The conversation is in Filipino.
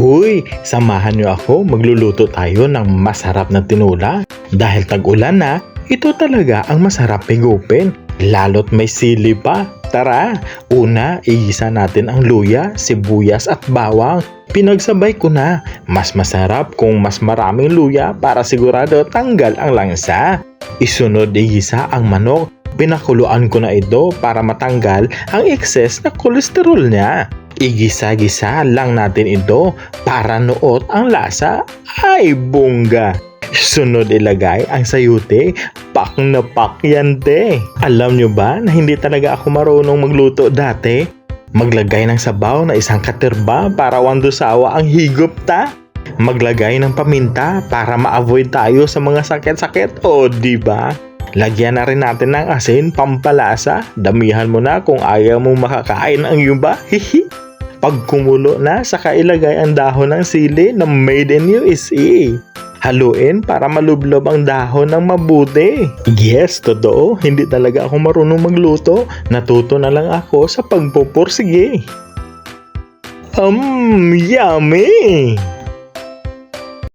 Huy, samahan niyo ako magluluto tayo ng masarap na tinula. Dahil tag-ulan na, ito talaga ang masarap higupin. Lalo't may sili pa. Tara, una, igisa natin ang luya, sibuyas at bawang. Pinagsabay ko na. Mas masarap kung mas maraming luya para sigurado tanggal ang langsa. Isunod igisa ang manok. Pinakuluan ko na ito para matanggal ang excess na kolesterol niya. Igisa-gisa lang natin ito para nuot ang lasa. Ay, bongga! Sunod ilagay ang sayute, pak na pak yan te. Alam nyo ba na hindi talaga ako marunong magluto dati? Maglagay ng sabaw na isang katirba para wando sawa ang higop ta. Maglagay ng paminta para ma-avoid tayo sa mga sakit-sakit. O, di ba? Lagyan na rin natin ng asin, pampalasa. Damihan mo na kung ayaw mong makakain ang iba. Hihi. Pag kumulo na, saka ilagay ang dahon ng sili na made in USA. Haluin para malublob ang dahon ng mabuti. Yes, totoo. Hindi talaga ako marunong magluto. Natuto na lang ako sa pagpupursige. Um, yummy!